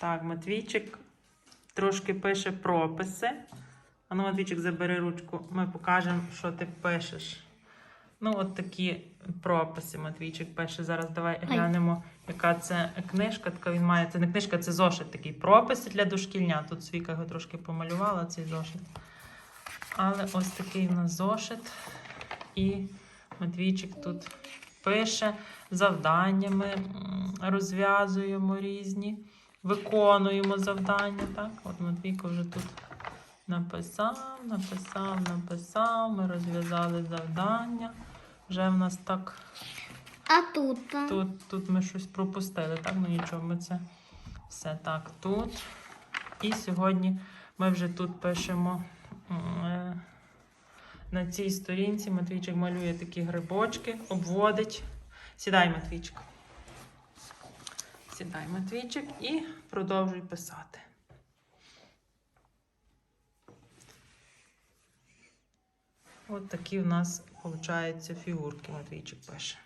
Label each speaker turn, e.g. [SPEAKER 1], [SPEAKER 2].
[SPEAKER 1] Так, Матвійчик трошки пише прописи. А ну, Матвійчик, забери ручку, ми покажемо, що ти пишеш. Ну, от такі прописи Матвійчик пише. Зараз давай глянемо, яка це книжка. Така він має. Це не книжка, це зошит такий. Прописи для дошкільня. Тут Свіка його трошки помалювала, цей зошит. Але ось такий у нас зошит. І Матвійчик тут пише завданнями, розв'язуємо різні, виконуємо завдання. Так? От Матвійко вже тут написав, написав, написав. Ми розв'язали завдання. Вже в нас так.
[SPEAKER 2] А тут?
[SPEAKER 1] Тут, тут ми щось пропустили, так? Ну нічого, ми це все так тут. І сьогодні ми вже тут пишемо е, на цій сторінці. Матвійчик малює такі грибочки, обводить. Сідай, Матвійчик. Сідай, Матвійчик, і продовжуй писати. От такі в нас, виходить, фігурки Матвійчик пише.